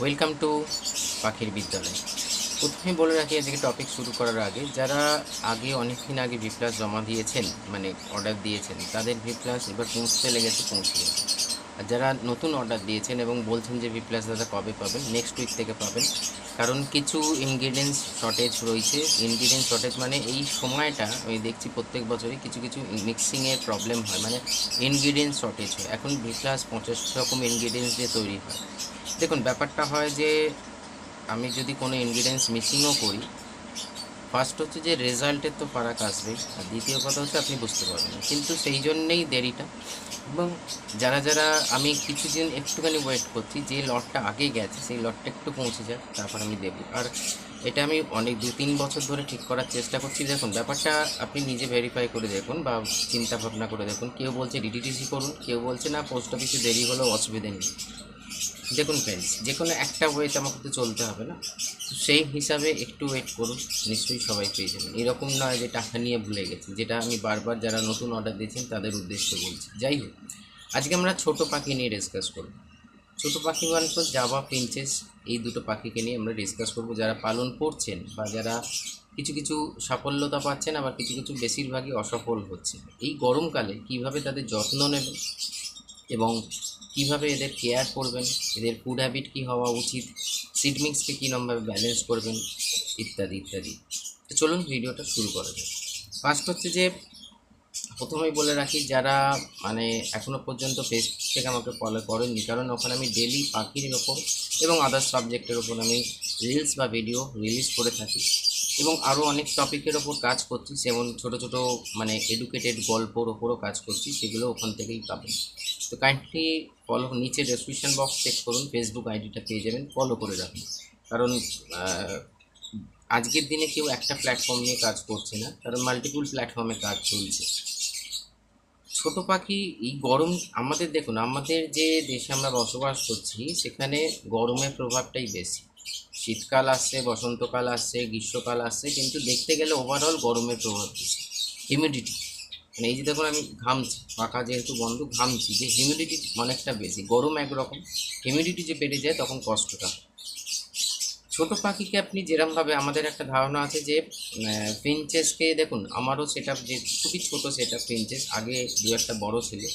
Welcome to পাখির বিদ্যালয়। প্রথমে বলে রাখি, আজকে টপিক শুরু করার আগে, যারা আগে অনেকদিন আগে ভি প্লাস জমা দিয়েছেন মানে অর্ডার দিয়েছেন, তাদের ভি প্লাস এবার পৌঁছতে লেগেছে পৌঁছে গেছে আর যারা নতুন অর্ডার দিয়েছেন এবং বলছেন যে ভি প্লাস দাদা কবে পাবেন নেক্সট উইক থেকে পাবেন, কারণ কিছু ইনগ্রিডিয়েন্টস শর্টেজ রয়েছে। ইনগ্রিডিয়েন্ট শর্টেজ মানে এই সময়টা, আমি দেখছি প্রত্যেক বছরই কিছু কিছু মিক্সিংয়ের প্রবলেম হয়। মানে ইনগ্রিডিয়েন্টস শর্টেজ হয়। এখন ভি প্লাস পঞ্চাশ রকম ইনগ্রিডিয়েন্টস দিয়ে তৈরি হয়। দেখুন, ব্যাপারটা হয় যে আমি যদি কোনো ইনগ্রিডিয়েন্টস মিসিংও করি ফার্স্ট হচ্ছে যে রেজাল্টের তো ফারাক আসবেই, আর দ্বিতীয় কথা হচ্ছে আপনি বুঝতে পারবেন। কিন্তু সেই জন্যেই দেরিটা। এবং যারা যারা আমি কিছুদিন একটুখানি ওয়েট করছি, যে লটটা আগে গেছে, সেই লটটা একটু পৌঁছে যাক, তারপর আমি দেবো। আর এটা আমি অনেক দু, তিন বছর ধরে ঠিক করার চেষ্টা করছি। দেখুন, ব্যাপারটা আপনি নিজে ভেরিফাই করে দেখুন বা চিন্তা ভাবনা করে দেখুন। কেউ বলছে ডিটিটিসি করুন, কেউ বলছে না পোস্ট অফিসে দেরি হলেও অসুবিধে নেই। দেখুন ফ্রেন্ডস যে কোনো একটা ওয়েতে আমাকে তো চলতে হবে না। সেই হিসাবে একটু ওয়েট করুন, নিশ্চয়ই সবাই পেয়ে যাবেন। এরকম নয় যে টাকা নিয়ে ভুলে গেছি, যেটা আমি বারবার যারা নতুন অর্ডার দিয়েছেন, তাদের উদ্দেশ্যে বলছি। যাই হোক, আজকে আমরা ছোট পাখি নিয়ে ডিসকাস করব। ছোট পাখি মানে তো জাভা প্রিন্সেস এই দুটো পাখিকে নিয়ে আমরা ডিসকাস করব। যারা পালন করছেন বা যারা কিছু কিছু সাফল্যতা পাচ্ছেন, আবার কিছু কিছু বেশিরভাগই অসফল হচ্ছে এই গরমকালে কীভাবে তাদের যত্ন নেবেন এবং কীভাবে এদের কেয়ার করবেন, এদের ফুড হ্যাবিট কী হওয়া উচিত সিড মিক্সকে কী রকমভাবে ব্যালেন্স করবেন, ইত্যাদি ইত্যাদি। তো চলুন ভিডিওটা শুরু করা যাক। ফার্স্ট হচ্ছে যে, প্রথমেই বলে রাখি, যারা মানে এখনও পর্যন্ত পেজ থেকে আমাকে ফলো করেননি, কারণ ওখানে আমি ডেলি পাখির ওপর এবং আদার্স সাবজেক্টের ওপর আমি রিলস বা ভিডিও রিলিজ করে থাকি এবং আরও অনেক টপিকের ওপর কাজ করছি, যেমন ছোট ছোট মানে এডুকেটেড গল্পর ওপরও কাজ করছি, সেগুলো ওখান থেকেই পাবেন। তো কাইন্ডলি ফলো নিচে ডেসক্রিপশন বক্স চেক করুন ফেসবুক আইডিটা পেয়ে যাবেন ফলো করে রাখুন। কারণ আজকের দিনে কেউ একটা প্ল্যাটফর্ম নিয়ে কাজ করছে না, কারণ মাল্টিপুল প্ল্যাটফর্মে কাজ চলছে। ছোট পাখি, এই গরম, আমাদের দেখুন, আমাদের যে দেশে আমরা বসবাস করছি, সেখানে গরমের প্রভাবটাই বেশি। শীতকাল আসছে, বসন্তকাল আসছে, গ্রীষ্মকাল আসছে, কিন্তু দেখতে গেলে ওভারঅল গরমের প্রভাব বেশি। হিউমিডিটি এই যে দেখুন আমি ঘামছি পাখা যেহেতু বন্ধ, ঘামছি, যে হিউমিডিটি অনেকটা বেশি, গরম একরকম হিউমিডিটি যে বেড়ে যায় তখন কষ্টটা। ছোট পাখিকে আপনি যেরমভাবে, আমাদের একটা ধারণা আছে যে ফিনচেসকে দেখুন, আমারও সেটা যে খুবই ছোট সেটা ফিনচেস আগে দু একটা বড় ছিল।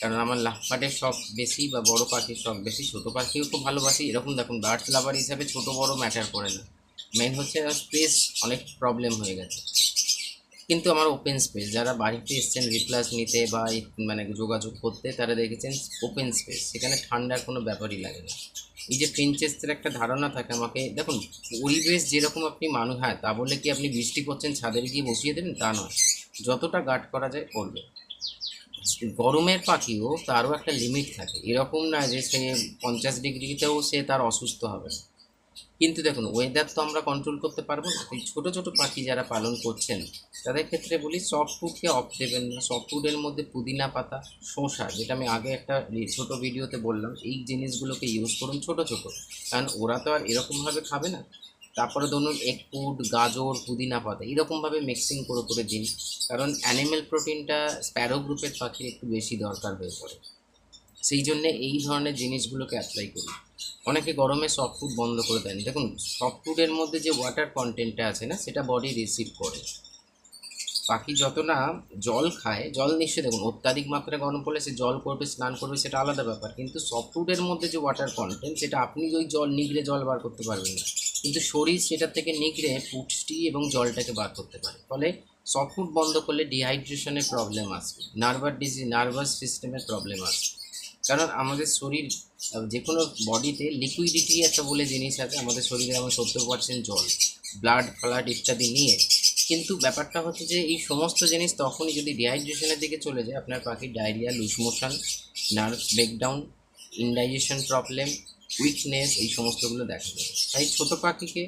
কারণ আমার লাফাটের শখ বেশি বা বড় পাখির শখ বেশি, ছোট পাখিও খুব ভালোবাসি। এরকম দেখুন বার্ড লাভার হিসাবে ছোট বড় ম্যাটার করে না। মেন হচ্ছে স্পেস অনেক প্রবলেম হয়ে গেছে। কিন্তু আমার ওপেন স্পেস যারা বাড়িতে এসছেন রিপ্লাস নিতে বা মানে যোগাযোগ করতে, তারা দেখেছেন ওপেন স্পেস সেখানে ঠান্ডার কোনো ব্যাপারই লাগে না। এই যে প্রিন্সেসদের একটা ধারণা থাকে আমাকে, দেখুন, পরিবেশ যেরকম আপনি মানুষ হ্যাঁ তা বলে কি আপনি বৃষ্টি করছেন ছাদের গিয়ে বসিয়ে দেবেন? তা নয়। যতটা গার্ড করা যায়, করবে। গরমের পাখিও তারও একটা লিমিট থাকে। এরকম না যে সে পঞ্চাশ ডিগ্রিতেও সে তার অসুস্থ হবে না। কিন্তু দেখুন ওয়েদার তো আমরা কন্ট্রোল করতে পারব না। এই ছোটো ছোটো পাখি যারা পালন করছেন, তাদের ক্ষেত্রে বলি সফট ফুডকে অফ দেবেন না। সফট ফুডের মধ্যে পুদিনা পাতা, শসা, যেটা আমি আগে একটা ছোট ভিডিওতে বললাম, এই জিনিসগুলোকে ইউজ করুন ছোট ছোট। কারণ ওরা তো আর এরকমভাবে খাবে না। তারপরে ধরুন এগ ফুড গাজর, পুদিনা পাতা, এরকমভাবে মিক্সিং করে করে দিন। কারণ অ্যানিমেল প্রোটিনটা স্প্যারো গ্রুপের পাখির একটু বেশি দরকার হয়ে পড়ে। সেই জন্যে এই ধরনের জিনিসগুলোকে অ্যাপ্লাই করি। অনেকে গরমে সফট ফুড বন্ধ করে দেন। দেখুন সফট ফুডের মধ্যে যে ওয়াটার কন্টেন্টটা আছে না, সেটা বডি রিসিভ করে। পাখি যত না জল খায়, জল নিশ্চয়ই দেখুন, অত্যাধিক মাত্রায় গরম পড়লে সে জল করবে, স্নান করবে, সেটা আলাদা ব্যাপার। কিন্তু সফট ফুডের মধ্যে যে ওয়াটার কন্টেন্ট সেটা আপনি ওই জল, নিগড়ে জল বার করতে পারবেন না। কিন্তু শরীর সেটা থেকে নিগড়ে, পুষ্টি এবং জলটাকে বার করতে পারে। ফলে সফট ফুড বন্ধ করলে ডিহাইড্রেশনের প্রবলেম আসবে নার্ভাস ডিজিজ নার্ভাস সিস্টেমের প্রবলেম আসবে। কারণ আমাদের শরীর যে কোনো বডিতে লিকুইডিটি একটা বলে জিনিস আছে, আমাদের শরীরে যেমন সত্তর পার্সেন্ট জল ব্লাড ফ্লাড ইত্যাদি নিয়ে। কিন্তু ব্যাপারটা হচ্ছে যে এই সমস্ত জিনিস তখনই যদি ডিহাইড্রেশনের দিকে চলে যায়, আপনার পাখির diarrhoea loose motion nerve breakdown indigestion problem weakness এই সমস্তগুলো দেখা যায়। তাই ছোটো পাখিকে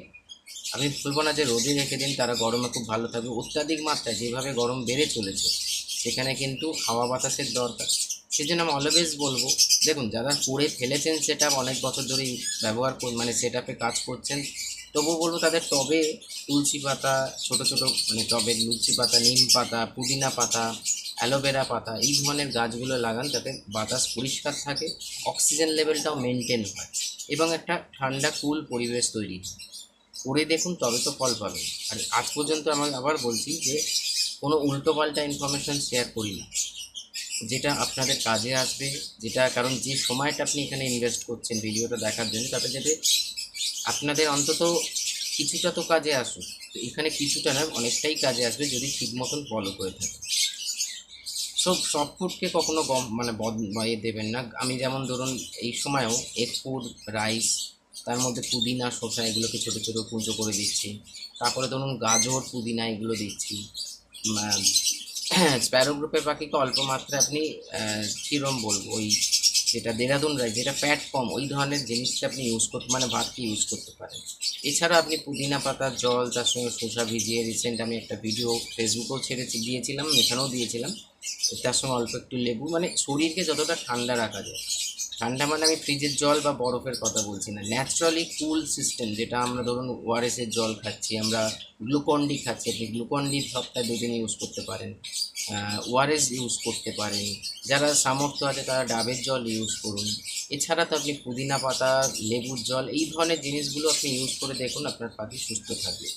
আমি বলব না যে রোদে রেখে দিন, তারা গরমে খুব ভালো থাকবে। অত্যাধিক মাত্রায় যেভাবে গরম বেড়ে চলেছে, সেখানে কিন্তু হাওয়া বাতাসের দরকার। সেই জন্য আমি অলওয়েজ বলব, দেখুন, যারা করে ফেলেছেন সেটা অনেক বছর ধরেই ব্যবহার কর মানে সেট কাজ করছেন, তবুও বলব তাদের টবে তুলসী পাতা, ছোট ছোট মানে টবে লুচি পাতা, নিম পাতা, পুদিনা পাতা, অ্যালোভেরা পাতা, এই ধরনের গাছগুলো লাগান যাতে বাতাস পরিষ্কার থাকে অক্সিজেন লেভেলটাও মেনটেন হয় এবং একটা ঠান্ডা কুল পরিবেশ তৈরি হয়। করে দেখুন, তবে তো ফল পাবেন। আর আজ পর্যন্ত আমি আবার বলছি যে, কোনো উল্টোপাল্টা ইনফরমেশন শেয়ার করি না। যেটা আপনাদের কাজে আসবে, যেটা কারণ যে সময়টা আপনি এখানে ইনভেস্ট করছেন ভিডিওটা দেখার জন্য, তাতে যাতে আপনাদের অন্তত কিছুটা তো কাজে আসুক। তো এখানে কিছুটা না, অনেকটাই কাজে আসবে যদি ঠিক মতন ফলো করে থাকে। সব সব ফুডকে কখনো গম মানে বদ ইয়ে দেবেন না। আমি যেমন ধরুন এই সময়ও এগ ফুড রাইস তার মধ্যে পুদিনা, শসা, এগুলোকে ছোটো ছোটো কুঁচো করে দিচ্ছি। তারপরে ধরুন গাজর, পুদিনা, এগুলো দিচ্ছি। স্প্যারো গ্রুপের পাখিকে অল্প মাত্রায় আপনি চিরম বলব, ওই যেটা দেরাদুন রাইস যেটা প্যাট কম, ওই ধরনের জিনিসটা আপনি ইউজ করতে মানে ভাতটি ইউজ করতে পারেন। এছাড়া আপনি পুদিনা পাতার জল, তার সঙ্গে শসা ভিজিয়ে রিসেন্ট আমি একটা ভিডিও ফেসবুকেও ছেড়েছি, দিয়েছিলাম, এখানেও দিয়েছিলাম তার সঙ্গে অল্প একটু লেবু মানে শরীরকে যতটা ঠান্ডা রাখা যায়। ঠান্ডা মানে আমি ফ্রিজের জল বা বরফের কথা বলছি না। ন্যাচারালি কুল সিস্টেম যেটা আমরা ধরুন ওআরএসের জল খাচ্ছি, আমরা গ্লুকন ডি খাচ্ছি, আপনি গ্লুকন ডি সপ্তাহে দুদিন ইউজ করতে পারেন। ওআরএস ইউজ করতে পারেন। যারা সামর্থ্য আছে তারা ডাবের জল ইউজ করুন। এছাড়া তো আপনি পুদিনা পাতা, লেবুর জল, এই ধরনের জিনিসগুলো আপনি ইউজ করে দেখুন, আপনার পাখি সুস্থ থাকবে।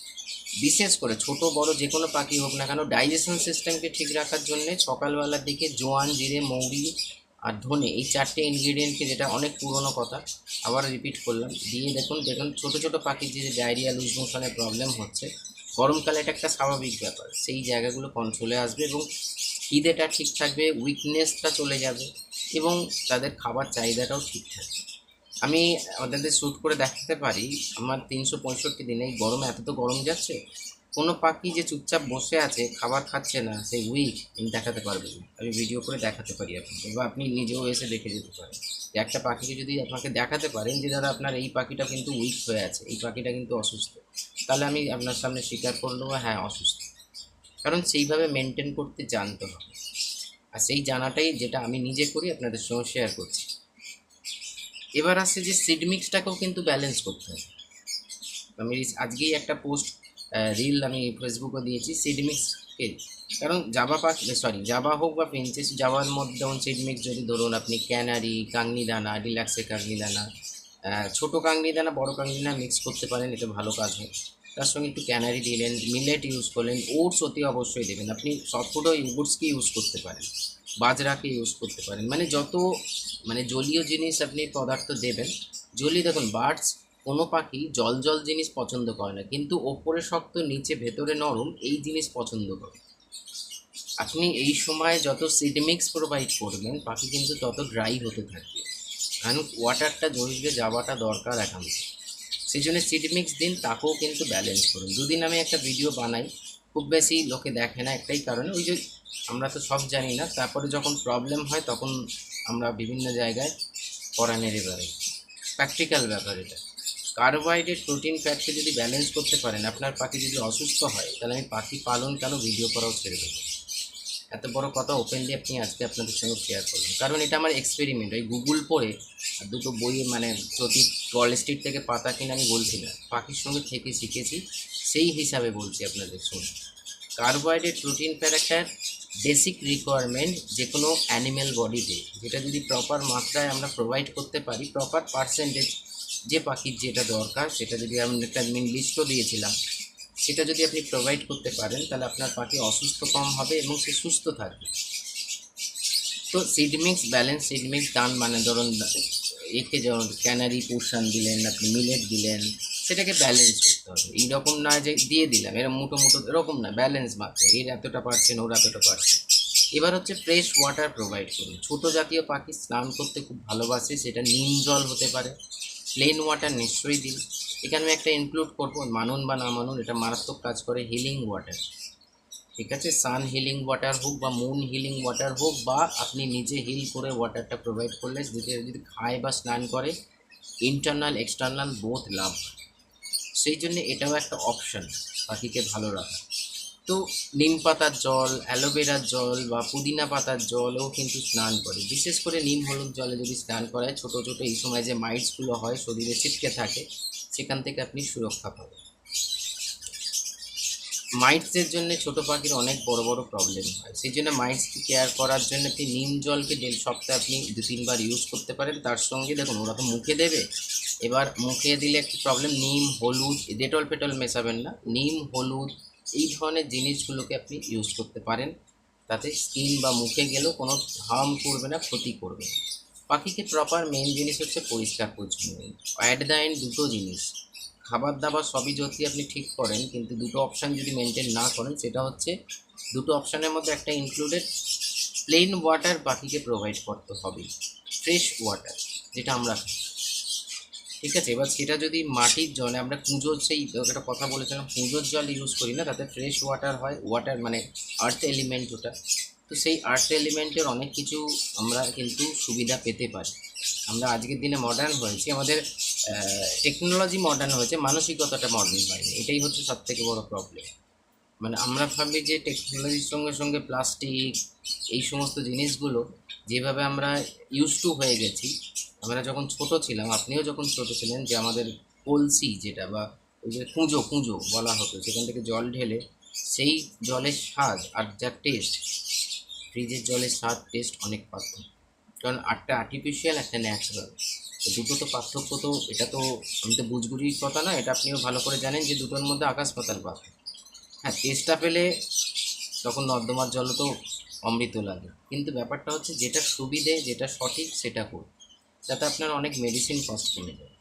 বিশেষ করে ছোট, বড় যে কোনো পাখি হোক না কেন ডাইজেশন সিস্টেমকে ঠিক রাখার জন্য সকালবেলার দিকে জোয়ান, জিরে, মৌরি আর ধনে, এই চারটে ইনগ্রিডিয়েন্টকে যেটা অনেক পুরনো কথা, আবার রিপিট করলাম। দিয়ে দেখুন দেখুন ছোট ছোট পাখির যে ডায়রিয়া লুজ মোশনের প্রবলেম হচ্ছে, গরমকালে এটা একটা স্বাভাবিক ব্যাপার। সেই জায়গাগুলো কন্ট্রোলে আসবে এবং খিদেটা ঠিক থাকবে উইকনেসটা চলে যাবে এবং তাদের খাবার চাহিদাটাও ঠিক থাকবে। আমি আপনাদের শ্যুট করে দেখাতে পারি, আমার তিনশো পঁয়ষট্টি দিনে এই গরমে, এত তো গরম যাচ্ছে কোনো পাখি যে চুপচাপ বসে আছে, খাবার খাচ্ছে না সেই উইক আমি দেখাতে পারব আমি ভিডিও করে দেখাতে পারি আপনাকে, বা আপনি নিজেও এসে দেখে যেতে পারেন। যে একটা পাখিকে যদি আপনাকে দেখাতে পারেন যে, দাদা, আপনার এই পাখিটা কিন্তু উইক হয়ে আছে, এই পাখিটা কিন্তু অসুস্থ। তাহলে আমি আপনার সামনে স্বীকার করলেও হ্যাঁ অসুস্থ। কারণ সেইভাবে মেনটেন করতে জানতে হবে। আর সেই জানাটাই যেটা আমি নিজে করি, আপনাদের সঙ্গে শেয়ার করছি। এবার আসছে যে সিড মিক্সটাকেও কিন্তু ব্যালেন্স করতে হবে। আমি আজকেই একটা পোস্ট রিল আমি ফেসবুকও দিয়েছি সিড মিক্সকে কারণ জাবা পাখি সরি জাবা হোক বা প্রিন্সেস জাবার মধ্যে যেমন সিডমিক্স যদি ধরুন আপনি ক্যানারি কাংনি দানা ডিলাক্সে কাংনি দানা ছোটো কাংনি দানা বড় কাংনি দানা মিক্স করতে পারেন এটা ভালো কাজ হয়। তার সঙ্গে একটু ক্যানারি দিলেন মিলেট ইউজ করলেন ওটস অতি অবশ্যই দেবেন। আপনি সব ফুডও ওটসকে ইউজ করতে পারেন বাজরাকে ইউজ করতে পারেন। মানে যত মানে জলীয় জিনিস আপনি পদার্থ দেবেন, জলীয়, দেখুন বার্ডস কোনো পাখি জল জল জিনিস পছন্দ করে না, কিন্তু ওপরে শক্ত, নিচে ভেতরে নরম, এই জিনিস পছন্দ করে। আপনি এই সময় যত সিড মিক্স প্রোভাইড করবেন, পাখি কিন্তু তত ড্রাই হতে থাকবে। কারণ ওয়াটারটা জড়িয়ে যাওয়াটা দরকার এখন। সেই জন্য সিড মিক্স দিন, তাকেও কিন্তু ব্যালেন্স করুন। দুদিন আমি একটা ভিডিও বানাই, খুব বেশি লোকে দেখে না, একটাই কারণে, ওই যে আমরা তো সব জানি না, তারপরে যখন প্রবলেম হয়, তখন আমরা বিভিন্ন জায়গায় পড়ানের এবারে প্র্যাকটিক্যাল ব্যাপার এটা। কার্বোহাইড্রেট প্রোটিন ফ্যাটকে যদি ব্যালেন্স করতে পারেন, আপনার পাখি যদি অসুস্থ হয়, তাহলে আমি পাখি পালন কেন ভিডিও করাও ছেড়ে দেবো? এত বড় কথা ওপেনলি আপনি আজকে আপনাদের সঙ্গে শেয়ার করলাম। কারণ এটা আমার এক্সপেরিমেন্ট ওই গুগল পড়ে দুটো বই মানে প্রতি ওয়াল স্ট্রিট থেকে পাতা কিনে আমি বলছি না পাখির সঙ্গে থেকে শিখেছি, সেই হিসাবে বলছি আপনাদের সঙ্গে। কার্বোহাইড্রেট প্রোটিন ফ্যাট একটা বেসিক রিকোয়ারমেন্ট যে কোনো অ্যানিম্যাল বডিতে যেটা যদি প্রপার মাত্রায় আমরা প্রোভাইড করতে পারি প্রপার পার্সেন্টেজ যে পাখির যেটা দরকার, সেটা যদি আমি একটা মিন লিস্টও দিয়েছিলাম, সেটা যদি আপনি প্রোভাইড করতে পারেন, তাহলে আপনার পাখি অসুস্থ কম হবে এবং সে সুস্থ থাকবে। তো seed mix balance seed mix দান মানে ধরুন, একে যেমন ক্যানারি পোর্শন দিলেন, আপনি মিলেট দিলেন, সেটাকে ব্যালেন্স করতে হবে। এইরকম না যে দিয়ে দিলাম এরকম মুটো মুটো এরকম না ব্যালেন্স মাত্র। এর এতটা পারছেন ওর এতটা পারছেন এবার হচ্ছে ফ্রেশ ওয়াটার প্রোভাইড করুন। ছোটো জাতীয় পাখি স্নান করতে খুব ভালোবাসে, সেটা নিম জল হতে পারে। প্লেন ওয়াটার নিশ্চয়ই দিন। এখানে আমি একটা ইনক্লুড করব, মানুন বা না মানুন, এটা মারাত্মক কাজ করে হিলিং ওয়াটার ঠিক আছে? সান হিলিং ওয়াটার হোক বা মুন হিলিং ওয়াটার হোক বা আপনি নিজে হিল করে ওয়াটারটা প্রোভাইড করলে, যদি যদি খায় বা স্নান করে ইন্টারনাল এক্সটার্নাল বোথ লাভ। সেই জন্য এটাও একটা অপশন পাখিকে ভালো রাখা। তো নিম পাতার জল, অ্যালোভেরার জল বা পুদিনা পাতার জলও কিন্তু স্নান করে। বিশেষ করে নিম হলুদ জলে যদি স্নান করায়, ছোটো ছোটো এই সময় যে মাইটসগুলো হয়, শরীরে ছিটকে থাকে, সেখান থেকে আপনি সুরক্ষা পাবেন। মাইটসের জন্য ছোট পাখির অনেক বড় বড় প্রবলেম হয়। সেই জন্য মাইটসকে কেয়ার করার জন্য আপনি নিম জলকে ডেল সপ্তাহে আপনি দু, তিনবার ইউজ করতে পারেন। তার সঙ্গে দেখুন, ওরা তো মুখে দেবে। এবার মুখে দিলে একটু প্রবলেম নিম, হলুদ ডেটল পেটল মেশাবেন না। নিম, হলুদ এই ধরনের জিনিসগুলোকে আপনি ইউজ করতে পারেন। তাতে স্কিন বা মুখে গেলেও কোনো হার্ম করবে না, ক্ষতি করবে পাখিকে প্রপার মেন জিনিস হচ্ছে পরিষ্কার পরিচ্ছন্ন। অ্যাট দ্য এন্ড দুটো জিনিস। খাবার দাবার সবই যদি আপনি ঠিক করেন, কিন্তু দুটো অপশান যদি মেনটেন না করেন, সেটা হচ্ছে দুটো অপশানের মধ্যে একটা ইনক্লুডেড প্লেন ওয়াটার পাখিকে প্রোভাইড করতে হবে। ফ্রেশ ওয়াটার যেটা আমরা খাই ঠিক আছে, এবার সেটা যদি মাটির জলে, আমরা কুঁজোর সেই একটা কথা বলেছিলাম কুঁজোর জল ইউজ করি না, তাতে ফ্রেশ ওয়াটার হয় ওয়াটার মানে আর্থ এলিমেন্ট ওটা। তো সেই আর্থ এলিমেন্টের অনেক কিছু আমরা কিন্তু সুবিধা পেতে পারি। আমরা আজকের দিনে মডার্ন হয়েছি, আমাদের টেকনোলজি মডার্ন হয়েছে, মানসিকতাটা মডার্ন হয়নি, এটাই হচ্ছে সব থেকে বড় প্রবলেম মানে আমরা ভাবি যে টেকনোলজির সঙ্গে সঙ্গে প্লাস্টিক এই সমস্ত জিনিসগুলো যেভাবে আমরা ইউজ টু হয়ে গেছি আমরা যখন ছোট ছিলাম, আপনিও যখন ছোট ছিলেন, যে আমাদের কলসি যেটা বা ওই যে কুঁজো কুঁজো বলা হতো, সেখান থেকে জল ঢেলে সেই জলের স্বাদ আর যা টেস্ট ফ্রিজের জলের স্বাদ টেস্ট অনেক পার্থক্য। কারণ একটা আর্টিফিশিয়াল একটা ন্যাচারাল দুটো তো পার্থক্য তো, এটা তো আমি তো বুঝগুড়ির কথা না এটা আপনিও ভালো করে জানেন যে দুটোর মধ্যে আকাশ পাতাল পার্থক্য। হ্যাঁ টেস্টটা পেলে তখন নর্দমার জলও তো অমৃত লাগে। কিন্তু ব্যাপারটা হচ্ছে যেটা সুবিধে, যেটা সঠিক, সেটা করুন যাতে আপনার অনেক মেডিসিন কস্ট কমে যায়।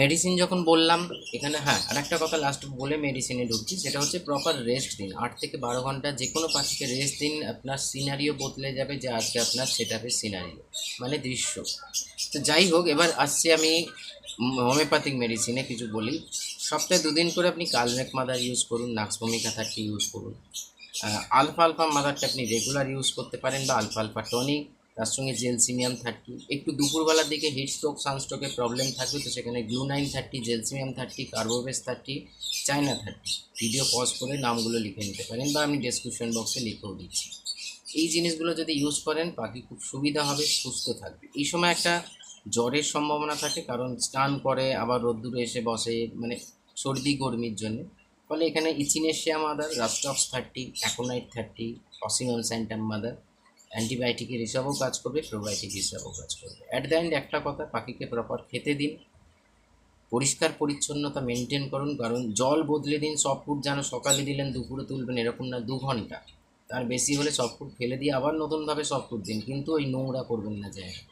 মেডিসিন যখন বললাম, এখানে হ্যাঁ আর একটা কথা লাস্ট বলে মেডিসিনে ঢুকছি, সেটা হচ্ছে প্রপার রেস্ট দিন। আট থেকে বারো ঘণ্টা যে কোনো পাখিকে রেস্ট দিন, আপনার সিনারিও বদলে যাবে যে আজকে আপনার সেটাপের সিনারিও মানে দৃশ্য। তো যাই হোক, এবার আসছি আমি হোমিওপ্যাথিক মেডিসিনে কিছু বলি। সপ্তাহে দুদিন করে আপনি কালমেক মাদার ইউজ করুন নাক্সভূমিকা থার্টি ইউজ করুন। আলফা আলফা মাদারটা আপনি রেগুলার ইউজ করতে পারেন বা আলফা আলফা টনিক তার সঙ্গে জেলসিমিয়াম থার্টি। একটু দুপুরবেলার দিকে হিট স্ট্রোক সানস্ট্রোকের প্রবলেম থাকবে, তো সেখানে glonoine thirty gelsemium thirty, carbo veg thirty, China thirty. Video pause করে নামগুলো লিখে নিতে পারেন বা আমি ডেসক্রিপশন বক্সে লিখেও দিচ্ছি। এই জিনিসগুলো যদি ইউজ করেন পাখি খুব সুবিধা হবে, সুস্থ থাকবে। এই সময় একটা জ্বরের সম্ভাবনা থাকে, কারণ স্নান করে, আবার রোদ্দুরে এসে বসে মানে সর্দি গরমির জন্য। ফলে এখানে echinacea mother rhus tox thirty aconite thirty ocimum sanctum mother অ্যান্টিবায়োটিকের হিসাবেও কাজ করবে প্রোবায়োটিক হিসাবেও কাজ করবে। অ্যাট দ্য এন্ড একটা কথা, পাখিকে প্রপার খেতে দিন, পরিষ্কার পরিচ্ছন্নতা মেনটেন করুন, কারণ জল বদলে দিন সব ফুড যেন সকালে দিলেন, দুপুরে তুলবেন, এরকম না, দু ঘণ্টা। তার বেশি হলে সব ফুড ফেলে দিয়ে আবার নতুনভাবে সব ফুড দিন, কিন্তু ওই নোংরা করবেন না জায়গা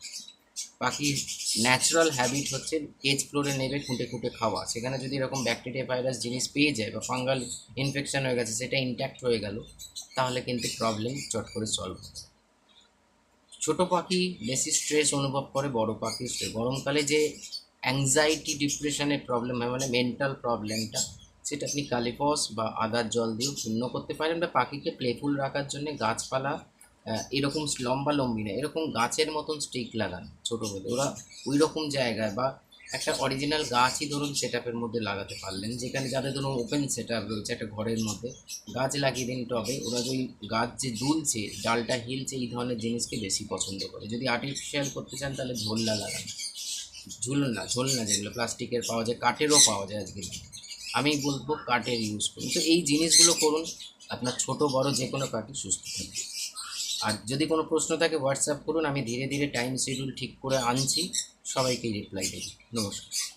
পাখির ন্যাচারাল হ্যাবিট হচ্ছে কেজ ফ্লোরে নেবে, খুঁটে খুঁটে খাওয়া। সেখানে যদি এরকম ব্যাকটেরিয়া ভাইরাস জিনিস পেয়ে যায় বা ফাঙ্গাল ইনফেকশন হয়ে গেছে, সেটা ইনট্যাক্ট হয়ে গেল, তাহলে কিন্তু প্রবলেম চট করে সলভ হবে ছোট পাখি বেশি স্ট্রেস অনুভব করে, বড় পাখি স্ট্রেস গরমকালে যে অ্যাংজাইটি ডিপ্রেশনের প্রবলেম হয় মানে মেন্টাল প্রবলেমটা সেটা আপনি কালিপস বা আদার জল দিয়েও পূর্ণ করতে পারেন বা পাখিকে প্লেফুল রাখার জন্য গাছপালা এরকম লম্বা লম্বি না, এরকম গাছের মতন স্টিক লাগান ছোটোবেলে ওরা ওই রকম জায়গায় বা একটা অরিজিনাল গাছই ধরুন সেট আপের মধ্যে লাগাতে পারলেন। যেখানে যাদের ধরুন ওপেন সেট আপ রয়েছে একটা ঘরের মধ্যে, গাছ লাগিয়ে দিন টবে, ওরা যদি গাছ যে দুলছে, ডালটা হিলছে, এই ধরনের জিনিসকে বেশি পছন্দ করে। যদি আর্টিফিশিয়াল করতে চান তাহলে ঝোলনা লাগান। ঝুলনা, ঝোলনা যেগুলো প্লাস্টিকের পাওয়া যায়, কাঠেরও পাওয়া যায় আজকে আমি বলব কাঠের ইউজ করুন। তো এই জিনিসগুলো করুন, আপনার ছোট, বড় যে কোনো কাঠই সুস্থ থাকবে আর যদি কোনো প্রশ্ন থাকে হোয়াটসঅ্যাপ করুন, আমি ধীরে ধীরে টাইম শিডিউল ঠিক করে আনছি। সবাইকে রিপ্লাই দেবে নমস্কার।